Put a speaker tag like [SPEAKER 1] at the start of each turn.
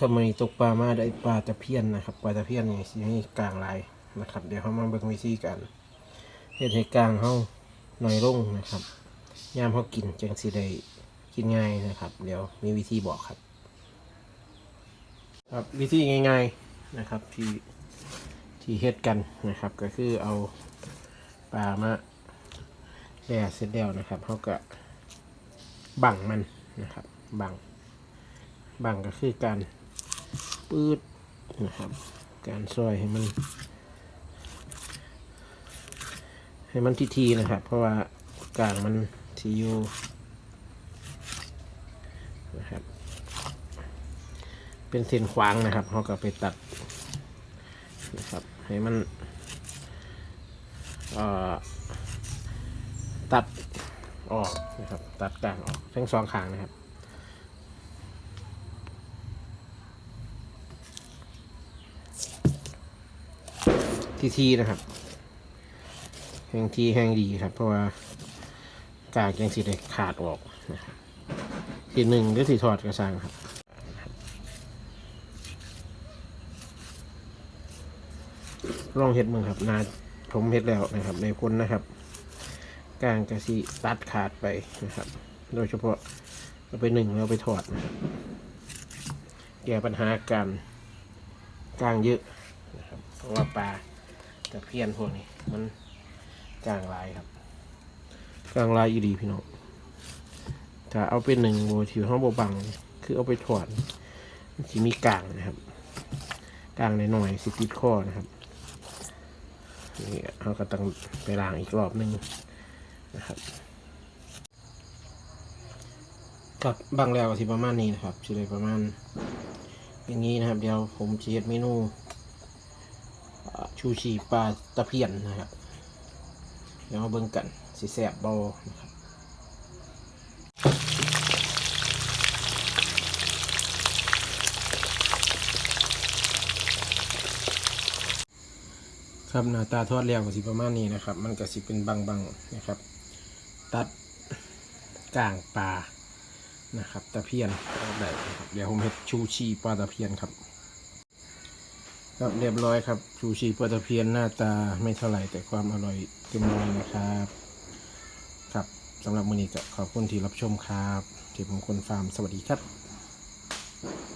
[SPEAKER 1] ทำไมตกปลามาได้ปลาตะเพียนนะครับปลาตะเพียนนี่สิให้กลางลายนะครับ เดี๋ยวเขามาเบิ่งวิธีการเฮ็ดให้กลางเฮาหน่อยลงนะครับยามเฮากินจังสิได้กินง่ายนะครับ เดี๋ยวมีวิธีบอกครับ ครับวิธีง่าย ๆนะครับที่ที่เฮ็ดกันนะครับ ก็คือเอาปลามาแล่เสร็จแล้วนะครับเขาก็บังมันนะครับบังบังก็คือการ ปืดนะครับ การซอยให้มัน ให้มันทีๆนะครับ เพราะว่ากลางมันทีอยู่นะครับ เป็นเส้นขวางนะครับเขาก็ไปตัดนะครับให้มันตัดออกนะครับ ตัดกลางออกทั้งสองข้างนะครับ ทีทีนะครับแห้งทีแห้งดีครับ เพราะว่ากากยังสีได้ขาดออกนะครับทีหนึ่งหรือสีทอดกระซังครับลองเห็ดมึงครับนาผมเห็ดแล้วนะครับ ในพ้นนะครับกางกระสีตัดขาดไปนะครับ โดยเฉพาะเราไปหนึ่งแล้วไปถอดนะครับแก้ปัญหาการกลางเยอะนะครับเพราะว่าปลา ตะเพียนพวกนี้ มันกางลายครับกางลายอีดีพี่น้องถ้าเอาเป็นหนึ่งโมทิวห้องโบบัง คือเอาไปถอดมันจะมีกลางนะครับกลางในหน่อยๆสิติดข้อนะครับนี่เราก็ต้องไปล้างอีกรอบหนึ่งนะครับครับบางแล้วสิประมาณนี้นะครับสิเลยประมาณ อย่างนี้นะครับ เดี๋ยวผมจะเฮ็ดเมนู ชูชีปลาตะเพียนนะครับ เดี๋ยวมาเบิ่งกันสิแสบเบานะครับครับหน้าตาทอดแล้วก็สิประมาณนี้นะครับ มันก็สิเป็นบางๆนะครับ ตัดกลางปลานะครับตะเพียนออกได้นะครับเดี๋ยวผมเฮ็ดชูชีปลาตะเพียนครับ ครับเรียบร้อยครับชูชีปลาตะเพียนหน้าตาไม่เท่าไหร่แต่ความอร่อยเต็มร้อยนะครับ ครับสำหรับมือนี้ก็ขอบคุณที่รับชมครับ ที่ผมคนฟาร์มสวัสดีครับ